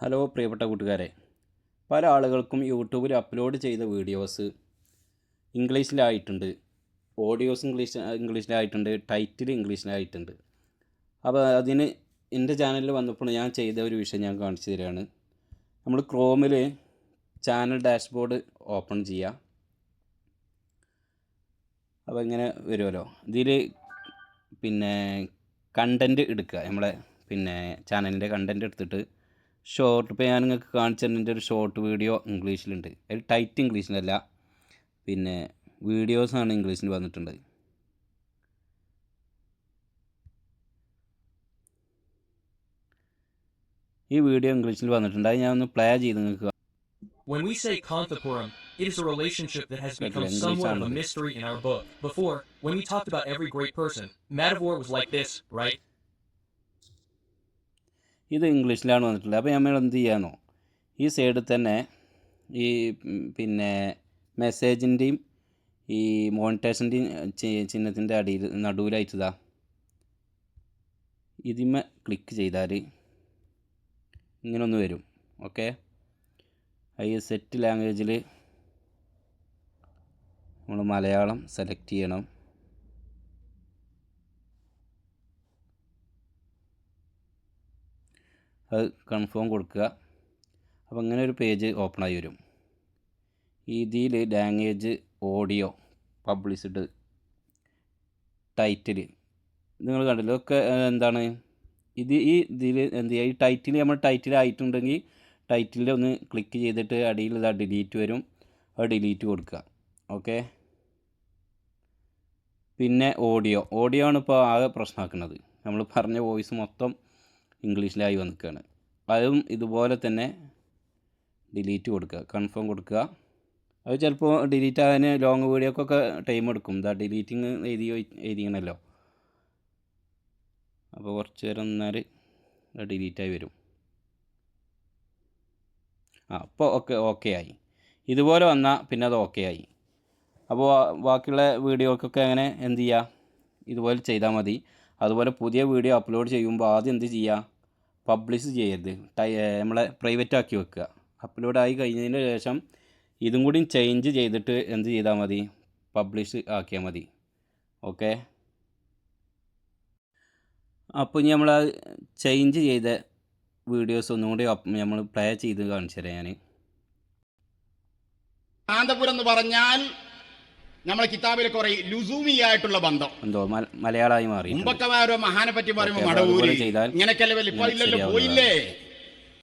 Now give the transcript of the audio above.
Hello പ്രിയപ്പെട്ട കൂട്ടുകാരെ. പല ആളുകൾക്കും യൂട്യൂബിൽ അപ്ലോഡ് ചെയ്ത വീഡിയോസ് ഇംഗ്ലീഷിലായിട്ടുണ്ട്. ഓഡിയോസ് ഇംഗ്ലീഷ് ഇംഗ്ലീഷിലായിട്ടുണ്ട് ടൈറ്റിൽ ഇംഗ്ലീഷിലായിട്ടുണ്ട്. അപ്പോൾ അതിന് എന്റെ ചാനലിൽ വന്നപ്പോൾ ഞാൻ ചെയ്ത ഒരു വിഷയം ഞാൻ കാണിച്ചു തരികയാണ് നമ്മൾ ക്രോമിൽ ചാനൽ ഡാഷ്ബോർഡ് ഓപ്പൺ ചെയ്യുക അപ്പോൾ ഇങ്ങനെ വരുമല്ലോ. ഇതിൽ പിന്നെ കണ്ടന്റ് എടുക്കുക. നമ്മളെ പിന്നെ ചാനലിന്റെ കണ്ടന്റ് എടുത്തിട്ട് ഷോർട്ട് ഇപ്പോൾ ഞാൻ നിങ്ങൾക്ക് കാണിച്ചു തരുന്നതിന്റെ ഒരു ഷോർട്ട് വീഡിയോ ഇംഗ്ലീഷിലുണ്ട് അതിൽ ടൈറ്റ് ഇംഗ്ലീഷിലല്ല പിന്നെ വീഡിയോസാണ് ഇംഗ്ലീഷിൽ വന്നിട്ടുണ്ട് ഈ വീഡിയോ ഇംഗ്ലീഷിൽ വന്നിട്ടുണ്ട് അത് ഞാൻ ഒന്ന് പ്ലേ ചെയ്ത് നിങ്ങൾക്ക് When we say Kanthapuram, it is a relationship that has become somewhat of a mystery in our book. Before, when we talked about every great person, Madhavor was like this, right? ഇത് ഇംഗ്ലീഷിലാണ് വന്നിട്ടുള്ളത്. അപ്പോൾ നമ്മൾ എന്ത് ചെയ്യാനോ ഈ സൈഡിൽ തന്നെ ഈ പിന്നെ മെസ്സേജിന്റെയും ഈ മോണിറ്റേഷന്റെയും ചിഹ്നത്തിന്റെ അടിയിൽ നടുവിലായിട്ടതാ. ഇതിമ ക്ലിക്ക് ചെയ്താൽ ഇങ്ങനൊന്ന് വരും. ഓക്കെ ഈ സെറ്റ് ലാംഗ്വേജിൽ നമ്മൾ മലയാളം സെലക്ട് ചെയ്യണം. അത് കൺഫേം കൊടുക്കുക. അപ്പോൾ അങ്ങനെ ഒരു പേജ് ഓപ്പൺ ആയി വരും. ഇതിൽ ലാംഗ്വേജ് ഓഡിയോ പബ്ലിസിഡ് ടൈറ്റിൽ നിങ്ങൾ കണ്ടില്ല? ഒക്കെ എന്താണ്? ഇത് ഈ ഇതിൽ എന്ത് ചെയ്യുക ഈ ടൈറ്റിൽ നമ്മൾ ടൈറ്റിൽ ആയിട്ടുണ്ടെങ്കിൽ ടൈറ്റിൽ ഒന്ന് ക്ലിക്ക് ചെയ്തിട്ട് അടിയിൽ ഇതാ ഡിലീറ്റ് വരും. അത് ഡിലീറ്റ് കൊടുക്കുക. ഓക്കെ പിന്നെ ഓഡിയോ ഓഡിയോ ആണ് ഇപ്പോൾ ആകെ പ്രശ്നമാക്കുന്നത് നമ്മൾ പറഞ്ഞ വോയിസ് മൊത്തം ഇംഗ്ലീഷിലായി വന്നിക്കുകയാണ് അതും ഇതുപോലെ തന്നെ ഡിലീറ്റ് കൊടുക്കുക കൺഫേം കൊടുക്കുക. അത് ചിലപ്പോൾ ഡിലീറ്റ് ആകാൻ ലോങ് വീഡിയോക്കൊക്കെ ടൈം എടുക്കും. ഇതാ ഡിലീറ്റിങ് എഴുതി എഴുതിയണല്ലോ അപ്പോൾ കുറച്ച് നേരം നിന്നാൽ ഡിലീറ്റായി വരും. ആ അപ്പോൾ ഓക്കെ ഓക്കെ ആയി. ഇതുപോലെ വന്നാൽ പിന്നെ അത് ഓക്കെ ആയി. അപ്പോൾ ബാക്കിയുള്ള വീഡിയോക്കൊക്കെ അങ്ങനെ എന്ത് ചെയ്യുക? ഇതുപോലെ ചെയ്താൽ മതി. അതുപോലെ പുതിയ വീഡിയോ അപ്ലോഡ് ചെയ്യുമ്പോൾ ആദ്യം എന്ത് ചെയ്യുക പബ്ലിഷ് ചെയ്യരുത്. ടൈ നമ്മളെ പ്രൈവറ്റ് ആക്കി വെക്കുക. അപ്ലോഡ് ആയി കഴിഞ്ഞതിന് ശേഷം ഇതും കൂടി ചേഞ്ച് ചെയ്തിട്ട് എന്ത് ചെയ്താൽ മതി? പബ്ലിഷ് ആക്കിയാൽ മതി. ഓക്കെ അപ്പോൾ ഇനി നമ്മൾ ചേഞ്ച് ചെയ്ത വീഡിയോസ് ഒന്നും കൂടി നമ്മൾ പ്ലേ ചെയ്ത് കാണിച്ചു തരാം ഞാൻ കാന്തപുരം എന്ന് പറഞ്ഞാൽ നമ്മളെ കിതാബിൽ കുറെ ലുസൂമിയായിട്ടുള്ള ബന്ധം. എന്തോ മല- മലയാളമായി മാറി മുമ്പൊക്കെ മഹാനെ പറ്റി പറയുമ്പോൾ മടവൂരി ഇങ്ങനെയൊക്കെയല്ലേ ഇപ്പൊ ഇല്ലല്ലോ പോയില്ലേ?